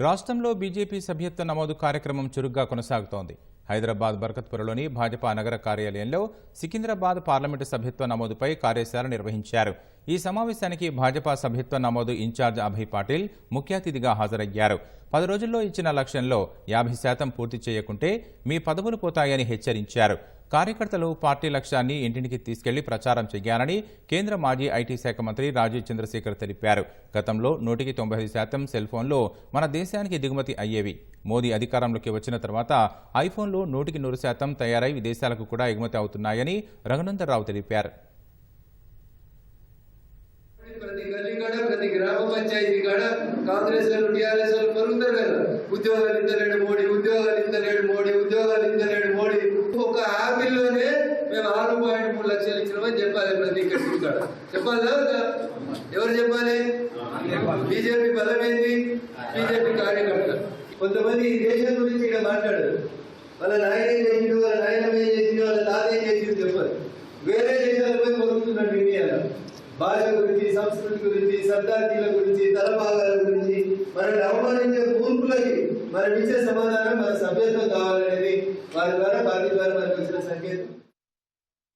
రాష్ట్రంలో బీజేపీ సభ్యత్వ నమోదు కార్యక్రమం చురుగ్గా కొనసాగుతోంది. హైదరాబాద్ బర్కత్పురలోని భాజపా నగర కార్యాలయంలో సికింద్రాబాద్ పార్లమెంటు సభ్యత్వ నమోదుపై కార్యశాల నిర్వహించారు. ఈ సమావేశానికి భాజపా సభ్యత్వ నమోదు ఇన్ఛార్జ్ అభయ్ పాటిల్ ముఖ్య అతిథిగా హాజరయ్యారు. పది రోజుల్లో ఇచ్చిన లక్ష్యంలో యాభై శాతం పూర్తి చేయకుంటే మీ పదవులు పోతాయని హెచ్చరించారు. కార్యకర్తలు పార్టీ లక్ష్యాన్ని ఇంటింటికి తీసుకెళ్ళి ప్రచారం చేయాలని కేంద్ర మాజీ ఐటీ శాఖ మంత్రి రాజీవ్ చంద్రశేఖర్ తెలిపారు. గతంలో నూటికి తొంభై ఐదు శాతం సెల్ ఫోన్లు మన దేశానికి దిగుమతి అయ్యేవి. మోదీ అధికారంలోకి వచ్చిన తర్వాత ఐఫోన్లు నూటికి నూరు శాతం తయారై విదేశాలకు కూడా ఎగుమతి అవుతున్నాయని రఘునందరావు తెలిపారు. కాంగ్రెస్ టీఆర్ఎస్ ఉద్యోగాలు మోడీ ఉద్యోగాలు ఇద్దలేడు మోడీ ఉద్యోగాలు మోడీ. ఒక లక్షలు ఇచ్చినామని చెప్పాలి ప్రతి ఇక్కడ కాడ చెప్పాలా ఎవరు చెప్పాలి? బీజేపీ బలమైంది బీజేపీ కార్యకర్త. కొంతమంది ఈ దేశం గురించి ఇక్కడ మాట్లాడరు. వాళ్ళ నాయన ఏం చేసిండు వాళ్ళ నాయనం ఏం చేసిండు వాళ్ళ తాత ఏం చేసిండు చెప్పారు వేరే దేశాలు పోయి పొరుగుతున్నాడు ఇండియాలో. భాష గురించి సంస్కృతి గురించి సర్దార్జీల గురించి తలభాగాల గురించి మనల్ని అవమానించే కూర్పులకి మనం ఇచ్చే సమాధానం మన సభ్యత్వం కావాలనేది వారి ద్వారా పార్టీ ద్వారా మనకు వచ్చిన సంకేతం.